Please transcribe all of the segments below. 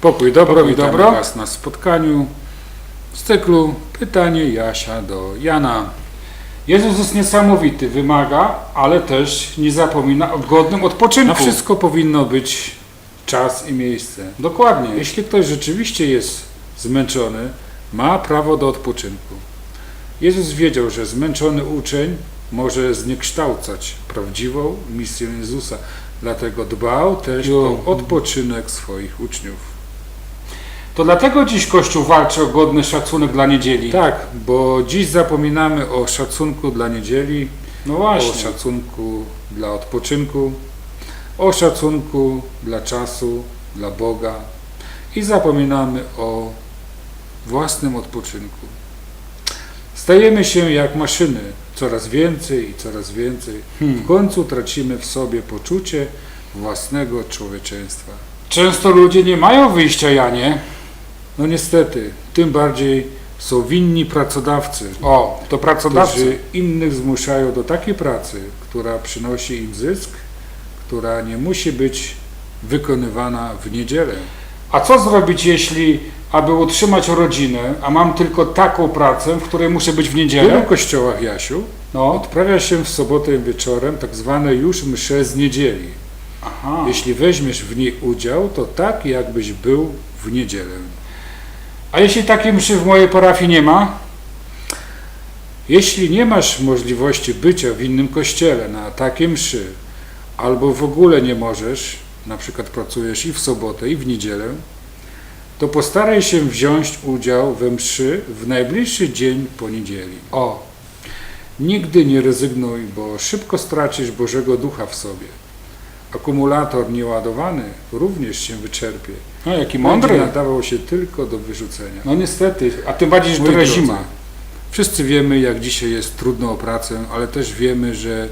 Pokój dobro, Pokój witamy dobro. Was na spotkaniu z cyklu Pytanie Jasia do Jana. Jezus jest niesamowity, wymaga, ale też nie zapomina o godnym odpoczynku. Na wszystko powinno być czas i miejsce. Dokładnie. Jeśli ktoś rzeczywiście jest zmęczony, ma prawo do odpoczynku. Jezus wiedział, że zmęczony uczeń może zniekształcać prawdziwą misję Jezusa, dlatego dbał też o odpoczynek swoich uczniów. To dlatego dziś Kościół walczy o godny szacunek dla niedzieli. Tak, bo dziś zapominamy o szacunku dla niedzieli, No o właśnie. szacunku dla odpoczynku, o szacunku dla czasu, dla Boga i zapominamy o własnym odpoczynku. Stajemy się jak maszyny, coraz więcej i coraz więcej. Hmm. W końcu tracimy w sobie poczucie własnego człowieczeństwa. Często ludzie nie mają wyjścia, Janie. No niestety, tym bardziej są winni pracodawcy, O, to pracodawcy. którzy innych zmuszają do takiej pracy, która przynosi im zysk, która nie musi być wykonywana w niedzielę. A co zrobić, jeśli, aby utrzymać rodzinę, a mam tylko taką pracę, w której muszę być w W wielu niedzielę? kościołach, Jasiu, No, odprawia się w sobotę wieczorem tak zwane już msze z niedzieli. aha. Jeśli weźmiesz w niej udział, to tak jakbyś był w niedzielę. A jeśli takiej mszy w mojej parafii nie ma? Jeśli nie masz możliwości bycia w innym kościele na takie mszy, albo w ogóle nie możesz, na przykład pracujesz i w sobotę, i w niedzielę, to postaraj się wziąć udział we mszy w najbliższy dzień po niedzieli. O, Nigdy nie rezygnuj, bo szybko stracisz Bożego Ducha w sobie. Akumulator nieładowany również się wyczerpie. no jaki Będzie mądry. nadawał się tylko do wyrzucenia. No niestety, a tym bardziej, że teraz zima. Wszyscy wiemy, jak dzisiaj jest trudno o pracę, ale też wiemy, że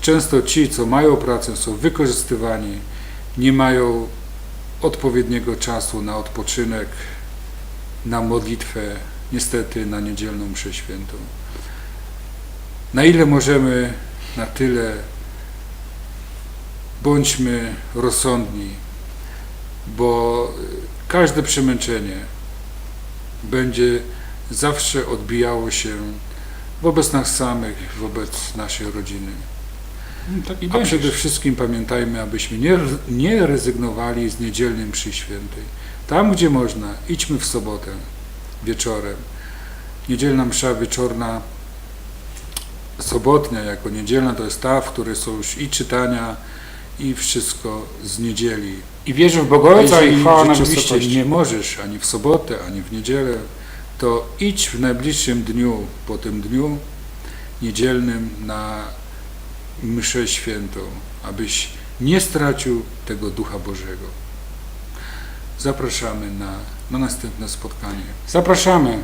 często ci, co mają pracę, są wykorzystywani, nie mają odpowiedniego czasu na odpoczynek, na modlitwę, niestety na niedzielną mszę świętą. Na ile możemy, na tyle bądźmy rozsądni, bo każde przemęczenie będzie zawsze odbijało się wobec nas samych, wobec naszej rodziny. Tak i A przede wszystkim pamiętajmy, abyśmy nie, nie rezygnowali z niedzielnej mszy świętej. Tam, gdzie można, idźmy w sobotę wieczorem. Niedzielna msza wieczorna, sobotnia jako niedzielna, to jest ta, w której są już i czytania, i wszystko z niedzieli. I wierzę w Boga Ojca i chwała na rzeczywiście wysokości. nie możesz ani w sobotę, ani w niedzielę, to idź w najbliższym dniu, po tym dniu niedzielnym na mszę świętą, abyś nie stracił tego Ducha Bożego. Zapraszamy na, na następne spotkanie. Zapraszamy.